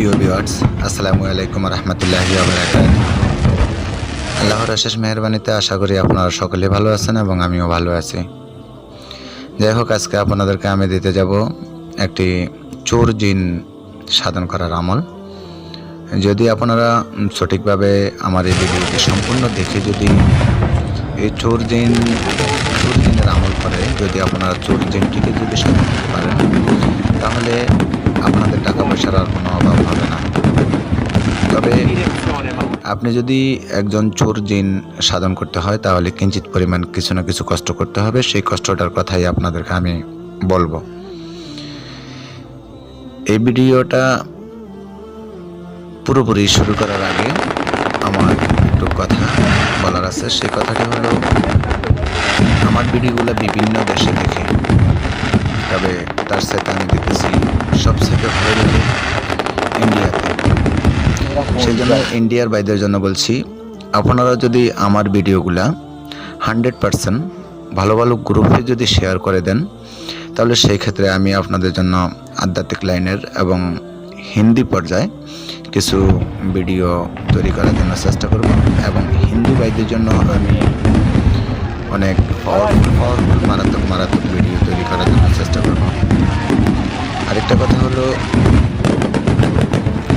প্রিয় ভিউয়ার্স, আসসালামু আলাইকুম রহমতুল্লাহ আল্লাহর অশেষ মেহরবানিতে আশা করি আপনারা সকলে ভালো আছেন এবং আমিও ভালো আছি। যাই হোক, আজকে আপনাদেরকে আমি দিতে যাব একটি চোর জিন সাধন করার আমল। যদি আপনারা সঠিকভাবে আমার এই ভিডিওটি সম্পূর্ণ দেখে যদি এই চোর জিন, চোর জিনের আমল করে, যদি আপনারা চোর জিনটিকে যদি সাধন করতে পারেন, তাহলে আপনাদের টাকা পয়সার আর কোনো অভাব হবে না। তবে আপনি যদি একজন চোর জিন সাধন করতে হয়, তাহলে কিঞ্চিত পরিমাণ কিছু না কিছু কষ্ট করতে হবে। সেই কষ্টটার কথাই আপনাদেরকে আমি বলব। এই ভিডিওটা পুরোপুরি শুরু করার আগে আমার একটু কথা বলার আছে। সেই কথাটি হলো, আমার ভিডিওগুলো বিভিন্ন দেশে দেখে। তবে তার সাথে আমি দেখেছি সবথেকে ভালো লাগে ইন্ডিয়াতে সেই জন্য ইন্ডিয়ার বাইদের জন্য বলছি আপনারা যদি আমার ভিডিওগুলা হান্ড্রেড পারসেন্ট ভালো ভালো গ্রুপে যদি শেয়ার করে দেন, তাহলে সেই ক্ষেত্রে আমি আপনাদের জন্য আধ্যাত্মিক লাইনের এবং হিন্দি পর্যায়ে কিছু ভিডিও তৈরি করার জন্য চেষ্টা করব এবং হিন্দু ভাইদের জন্য আমি অনেক পাওয়ারফুল পাওয়ারফুল মারাত্মক মারাত্মক ভিডিও তৈরি করার জন্য চেষ্টা করব। আরেকটা কথা হলো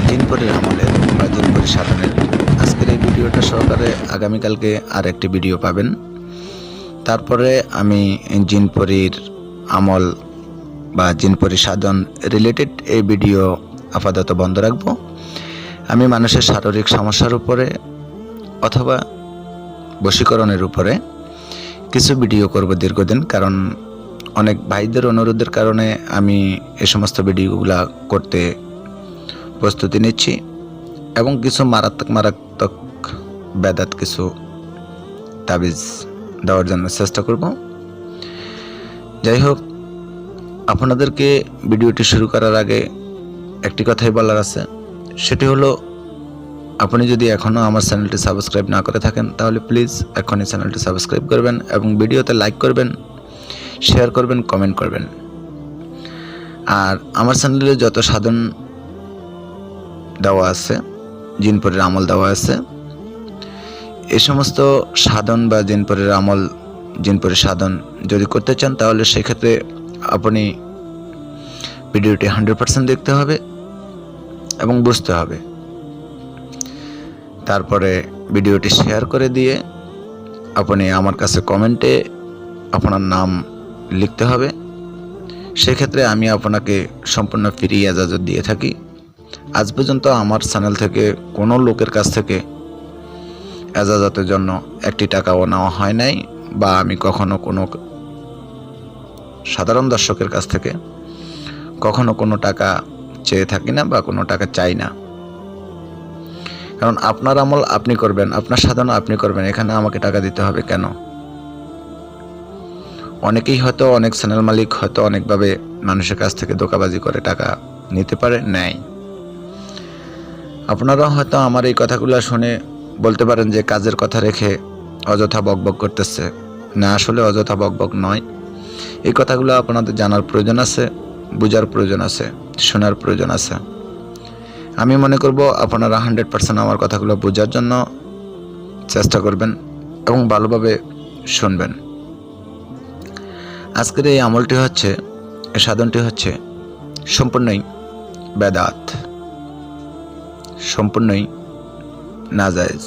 জিনপরির আমলের বা জিনপরি সাধনের আজকের এই ভিডিওটা সহকারে আগামীকালকে আর একটি ভিডিও পাবেন। তারপরে আমি জিনপরির আমল বা জিনপরি সাধন রিলেটেড এই ভিডিও আপাতত বন্ধ রাখব। আমি মানুষের শারীরিক সমস্যার উপরে অথবা বশীকরণের উপরে কিছু ভিডিও করব দীর্ঘদিন, কারণ অনেক ভাইদের অনুরোধের কারণে আমি এ সমস্ত ভিডিওগুলো করতে প্রস্তুতি নিচ্ছি এবং কিছু মারাত্মক মারাত্মক বেদাত কিছু তাবিজ দেওয়ার জন্য চেষ্টা করব। যাই হোক, আপনাদেরকে ভিডিওটি শুরু করার আগে একটি কথাই বলার আছে। সেটি হলো, আপনি যদি এখনও আমার চ্যানেলটি সাবস্ক্রাইব না করে থাকেন, তাহলে প্লিজ এখনই চ্যানেলটি সাবস্ক্রাইব করবেন এবং ভিডিওতে লাইক করবেন। শেয়ার করবেন, কমেন্ট করবেন। আর আমার চ্যানেলে যত সাধন দেওয়া আছে, জিনপরের আমল দেওয়া আছে এই সমস্ত সাধন বা জিনপরের আমল, জিনপরের সাধন যদি করতে চান, তাহলে সেক্ষেত্রে আপনি ভিডিওটি হান্ড্রেড পার্সেন্ট দেখতে হবে এবং বুঝতে হবে। তারপরে ভিডিওটি শেয়ার করে দিয়ে আপনি আমার কাছে কমেন্টে আপনার নাম লিখতে হবে। সেক্ষেত্রে আমি আপনাকে সম্পূর্ণ ফ্রি এজাজত দিয়ে থাকি। আজ পর্যন্ত আমার চ্যানেল থেকে কোনো লোকের কাছ থেকে এজাজতের জন্য একটি টাকাও নেওয়া হয় নাই বা আমি কখনো কোনো সাধারণ দর্শকের কাছ থেকে কখনো কোনো টাকা চেয়ে থাকি না বা কোনো টাকা চাই না। কারণ আপনার আমল আপনি করবেন, আপনার সাধনা আপনি করবেন, এখানে আমাকে টাকা দিতে হবে কেন? অনেকেই হয়তো অনেক চ্যানেল মালিক হয়তো অনেকভাবে মানুষের কাছ থেকে দোকাবাজি করে টাকা নিতে পারে, নেয়। আপনারা হয়তো আমার এই কথাগুলো শুনে বলতে পারেন যে কাজের কথা রেখে অযথা বকবক করতেছে। না, আসলে অযথা বকবক নয়। এই কথাগুলো আপনাদের জানার প্রয়োজন আছে, বোঝার প্রয়োজন আছে, শোনার প্রয়োজন আছে। আমি মনে করব আপনারা হান্ড্রেড পার্সেন্ট আমার কথাগুলো বোঝার জন্য চেষ্টা করবেন এবং ভালোভাবে শুনবেন। আজকের এই আমলটি হচ্ছে সাধনটি হচ্ছে সম্পূর্ণই বেদাত, সম্পূর্ণই নাজায়েজ।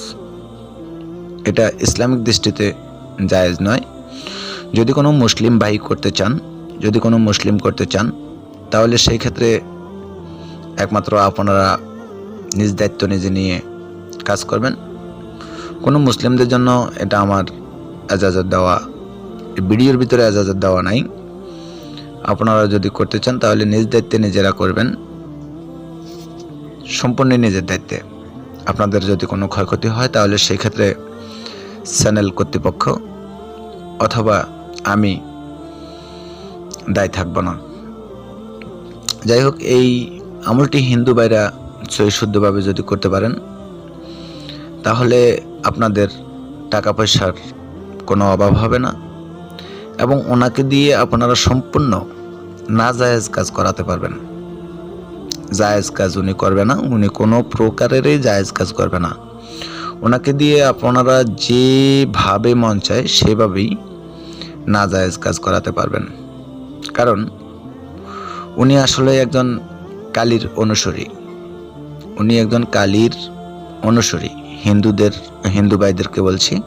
এটা ইসলামিক দৃষ্টিতে জায়েজ নয়। যদি কোনো মুসলিম ভাই করতে চান, যদি কোনো মুসলিম করতে চান, তাহলে সেই ক্ষেত্রে একমাত্র আপনারা নিজ দায়িত্ব নিজে নিয়ে কাজ করবেন। কোনো মুসলিমদের জন্য এটা আমার এজাজত দেওয়া ভিডিওর ভিতরে এজাজত দেওয়া নাই। আপনারা যদি করতে চান, তাহলে নিজ দায়িত্বে নিজেরা করবেন। সম্পূর্ণ নিজের দায়িত্বে। আপনাদের যদি কোনো ক্ষয়ক্ষতি হয়, তাহলে সেই ক্ষেত্রে চ্যানেল কর্তৃপক্ষ অথবা আমি দায় থাকব না। যাই হোক, এই আমলটি হিন্দু ভাইরা সই শুদ্ধভাবে যদি করতে পারেন, তাহলে আপনাদের টাকা পয়সার কোনো অভাব হবে না। এবং ওনাকে দিয়ে আপনারা সম্পূর্ণ নাজায়েজ কাজ করাতে পারবেন। জায়েজ কাজ উনি করবে না, উনি কোনো প্রকারেরই জায়েজ কাজ করবে না। ওনাকে দিয়ে আপনারা যেভাবে মন চায় সেভাবেই না জায়েজ কাজ করাতে পারবেন। কারণ উনি আসলে একজন কালীর অনুসরী। উনি একজন কালীর অনুসরী, হিন্দুদের, হিন্দু ভাইদেরকে বলছি।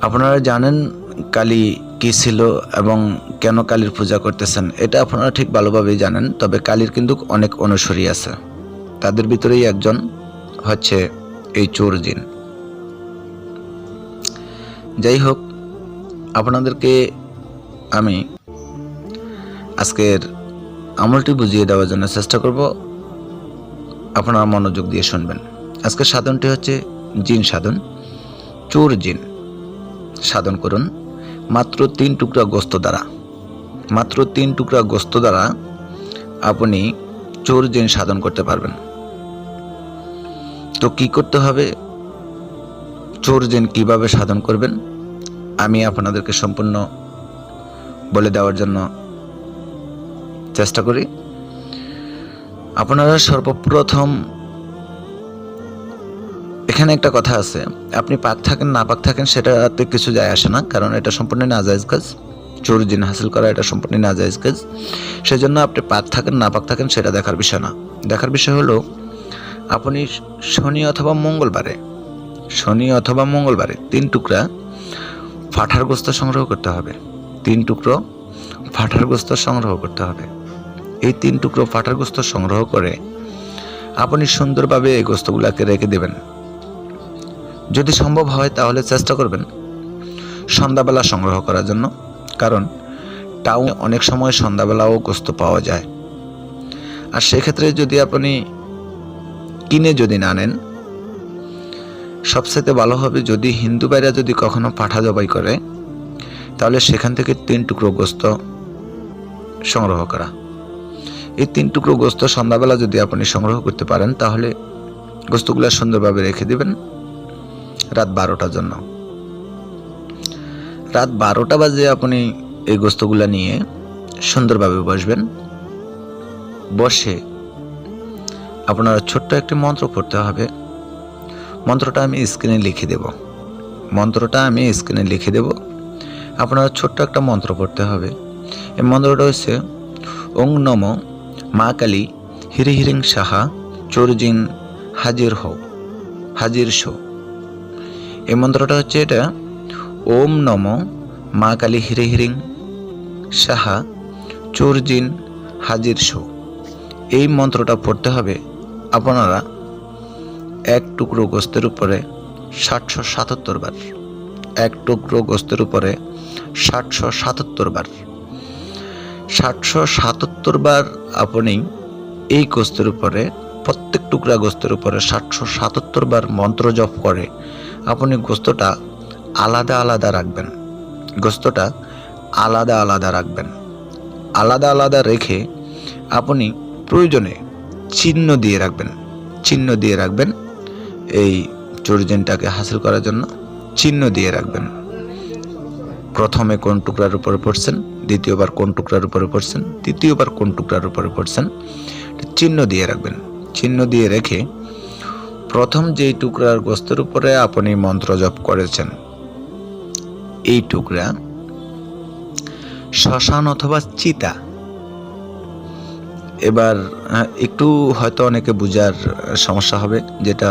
আপনারা জানেন কালী কী ছিল এবং কেন কালীর পূজা করতেছেন, এটা আপনারা ঠিক ভালোভাবেই জানেন, তবে কালীর কিন্তু অনেক অনুসরী আছে। তাদের ভিতরেই একজন হচ্ছে এই চোর জিন। যাই হোক, আপনাদেরকে আমি আজকের আমলটি বুঝিয়ে দেওয়ার জন্য চেষ্টা করব। আপনারা মনোযোগ দিয়ে শুনবেন। আজকের সাধনটি হচ্ছে জিন সাধন, চোর জিন। সাধন করুন। মাত্র তিন টুকরা গোস্ত দ্বারা। মাত্র তিন টুকরা গোস্ত দ্বারা আপনি চোর জিন সাধন করতে পারবেন। তো কি করতে হবে? চোর জিন কীভাবে সাধন করবেন? আমি আপনাদেরকে সম্পূর্ণ বলে দেওয়ার জন্য চেষ্টা করি। আপনারা সর্বপ্রথম এখানে একটা কথা আছে। আপনি পাক থাকেন, না পাক থাকেন, সেটাতে কিছু যায় আসে না, কারণ এটা সম্পূর্ণ নাজায়জ কাজ। চোর জিন হাসিল করা এটা সম্পূর্ণ নাজায়জ কাজ। সেজন্য আপনি পাক থাকেন, না পাক থাকেন, সেটা দেখার বিষয় না। দেখার বিষয় হলো, আপনি শনি অথবা মঙ্গলবারে, শনি অথবা মঙ্গলবারে তিন টুকরা ফাঠার গোস্ত সংগ্রহ করতে হবে। তিন টুকরো ফাঠার গোস্ত সংগ্রহ করতে হবে। এই তিন টুকরো ফাঠার গোস্ত সংগ্রহ করে আপনি সুন্দরভাবে এই গোস্তগুলাকে রেখে দেবেন। যদি সম্ভব হয় তাহলে চেষ্টা করবেন সন্ধ্যাবেলা সংগ্রহ করার জন্য। কারণ টাউনে অনেক সময় সন্ধ্যাবেলাও গোস্ত পাওয়া যায়। আর সেক্ষেত্রে যদি আপনি কিনে যদি না নেন সবচেয়ে ভালো হবে যদি হিন্দু বাইরা যদি কখনো পাঠা জবাই করে, তাহলে সেখান থেকে তিন টুকরো গোস্ত সংগ্রহ করা। এই তিন টুকরো গোস্ত সন্ধ্যাবেলা যদি আপনি সংগ্রহ করতে পারেন, তাহলে গোস্তগুলো সুন্দরভাবে রেখে দিবেন। রাত বারোটার জন্য। রাত বারোটা বাজে আপনি এই গোস্তগুলো নিয়ে সুন্দরভাবে বসবেন। বসে আপনার ছোট্ট একটি মন্ত্র পড়তে হবে। মন্ত্রটা আমি স্ক্রিনে লিখে দেব। মন্ত্রটা আমি স্ক্রিনে লিখে দেব। আপনার ছোট্ট একটা মন্ত্র পড়তে হবে। এই মন্ত্রটা হচ্ছে, ওং নম মা কালী হিরি হিরিং সাহা চোরজিন হাজির হও, হাজির শো। এই মন্ত্রটা হচ্ছে এটা, ওম নম মা কালী হিরে হিরিং সাহা চোরজিন হাজির শো। এই মন্ত্রটা পড়তে হবে আপনারা এক টুকরো গোস্তের উপরে ষাটশো সাতাত্তর বার। এক টুকরো গোস্তের উপরে ষাটশো সাতাত্তর বার। ষাটশো সাতাত্তর বার আপনি এই গোস্তের উপরে, প্রত্যেক টুকরা গোস্তের উপরে ষাটশো সাতাত্তর বার মন্ত্র জপ করে আপনি গোস্তটা আলাদা আলাদা রাখবেন। গোস্তটা আলাদা আলাদা রাখবেন। আলাদা আলাদা রেখে আপনি প্রয়োজনে চিহ্ন দিয়ে রাখবেন। চিহ্ন দিয়ে রাখবেন এই চরিজনটাকে হাসিল করার জন্য চিহ্ন দিয়ে রাখবেন। প্রথমে কোন টুকরার উপরে পড়ছেন, দ্বিতীয়বার কোন টুকরার উপরে পড়ছেন, তৃতীয়বার কোন টুকরার উপরে পড়ছেন, চিহ্ন দিয়ে রাখবেন। চিহ্ন দিয়ে রেখে প্রথম যেই টুকরার গোস্তের উপরে আপনি মন্ত্র জপ করেছেন, এই টুকরা শ্মশান অথবা চিতা। এবার একটু হয়তো অনেকে বুঝার সমস্যা হবে, যেটা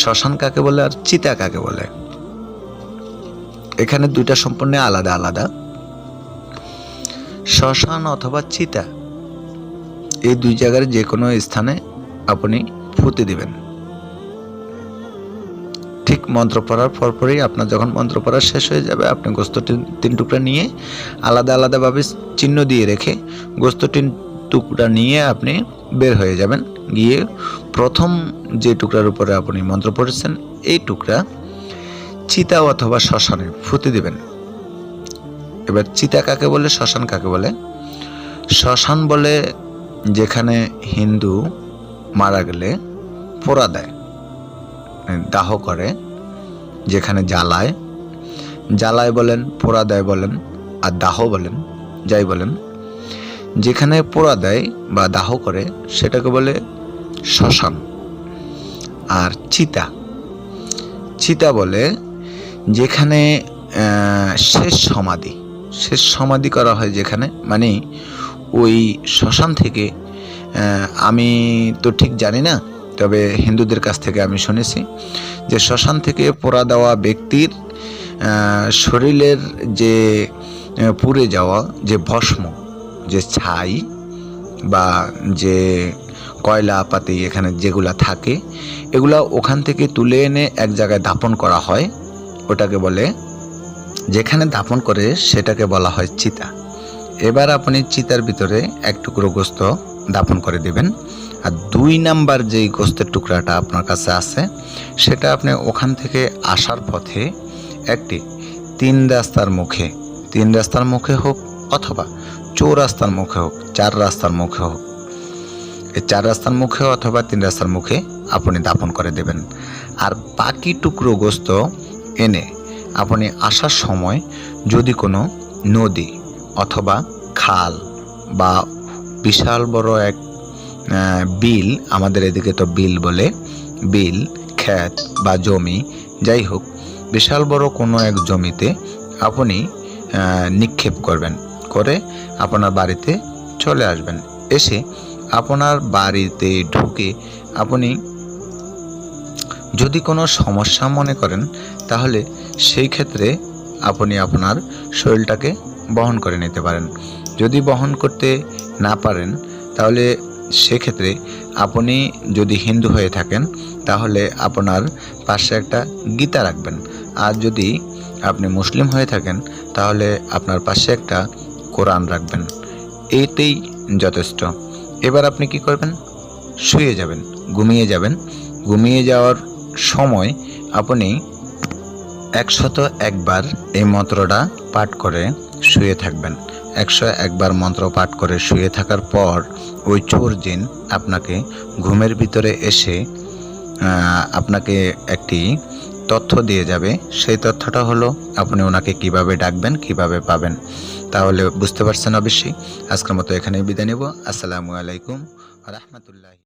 শ্মশান কাকে বলে আর চিতা কাকে বলে। এখানে দুইটা সম্পূর্ণ আলাদা আলাদা। শ্মশান অথবা চিতা, এই দুই জায়গার যে কোনো স্থানে আপনি ফুতে দিবেন। ঠিক মন্ত্র পড়ার পরপরই আপনার যখন মন্ত্র পড়া শেষ হয়ে যাবে, আপনি গোস্ত তিন- টুকরা নিয়ে আলাদা আলাদাভাবে চিহ্ন দিয়ে রেখে গোস্ত তিন টুকরা নিয়ে আপনি বের হয়ে যাবেন। গিয়ে প্রথম যে টুকরার উপরে আপনি মন্ত্র পড়েছেন, এই টুকরা চিতা অথবা শ্মশানে ফুতে দেবেন। এবার চিতা কাকে বলে শ্মশান কাকে বলে? শ্মশান বলে যেখানে হিন্দু মারা গেলে পোড়া দেয় মানে দাহ করে। যেখানে জ্বালায়। জ্বালায় বলেন, পোড়া দেয় বলেন, আর দাহ বলেন, যাই বলেন। যেখানে পোড়া দেয় বা দাহ করে, সেটাকে বলে শ্মশান আর চিতা। চিতা বলে যেখানে শেষ সমাধি। শেষ সমাধি করা হয় যেখানে মানে ওই শ্মশান থেকে আমি তো ঠিক জানি না তবে হিন্দুদের কাছ থেকে আমি শুনেছি যে শ্মশান থেকে পোড়া দেওয়া ব্যক্তির শরীরের যে পুড়ে যাওয়া যে ভস্ম, যে ছাই বা যে কয়লা পাতি এখানে যেগুলা থাকে, এগুলা ওখান থেকে তুলে এনে এক জায়গায় দাপন করা হয়। ওটাকে বলে, যেখানে দাপন করে সেটাকে বলা হয় চিতা। এবার আপনি চিতার ভিতরে এক টুকরো গোস্ত দাপন করে দিবেন। আর দুই নাম্বার যেই গোস্তের টুকরাটা আপনার কাছে আছে, সেটা আপনি ওখান থেকে আসার পথে একটি তিন রাস্তার মুখে, তিন রাস্তার মুখে হোক অথবা চৌ রাস্তার মুখে হোক, চার রাস্তার মুখে হোক, এই চার রাস্তার মুখে অথবা তিন রাস্তার মুখে আপনি দাপন করে দেবেন। আর বাকি টুকরো গোস্ত এনে আপনি আসার সময় যদি কোনো নদী অথবা খাল বা বিশাল বড় এক বিল, আমাদের এদিকে তো বিল বলে, বিল, ক্ষেত বা জমি, যাই হোক, বিশাল বড় কোনো এক জমিতে আপনি নিক্ষেপ করবেন, করে আপনার বাড়িতে চলে আসবেন। এসে আপনার বাড়িতে ঢুকে আপনি যদি কোনো সমস্যা মনে করেন, তাহলে সেই ক্ষেত্রে আপনি আপনার শরীরটাকে বহন করে নিতে পারেন। যদি বহন করতে না পারেন, তাহলে সেক্ষেত্রে আপনি যদি হিন্দু হয়ে থাকেন, তাহলে আপনার পাশে একটা গীতা রাখবেন। আর যদি আপনি মুসলিম হয়ে থাকেন, তাহলে আপনার পাশে একটা কোরআন রাখবেন। এতেই যথেষ্ট। এবার আপনি কি করবেন? শুয়ে যাবেন, ঘুমিয়ে যাবেন। ঘুমিয়ে যাওয়ার সময় আপনি একশত একবার এই মন্ত্রটা পাঠ করে শুয়ে থাকবেন। একশো একবার মন্ত্র পাঠ করে শুয়ে থাকার পর ওই চোর জিন আপনাকে ঘুমের ভিতরে এসে আপনাকে একটি তথ্য দিয়ে যাবে। সেই তথ্যটা হলো, আপনি ওনাকে কীভাবে ডাকবেন, কীভাবে পাবেন, তাহলে বুঝতে পারছেন অবশ্যই। আজকের মতো এখানেই বিদায় নেব। আসসালামু আলাইকুম রহমতুল্লাহ।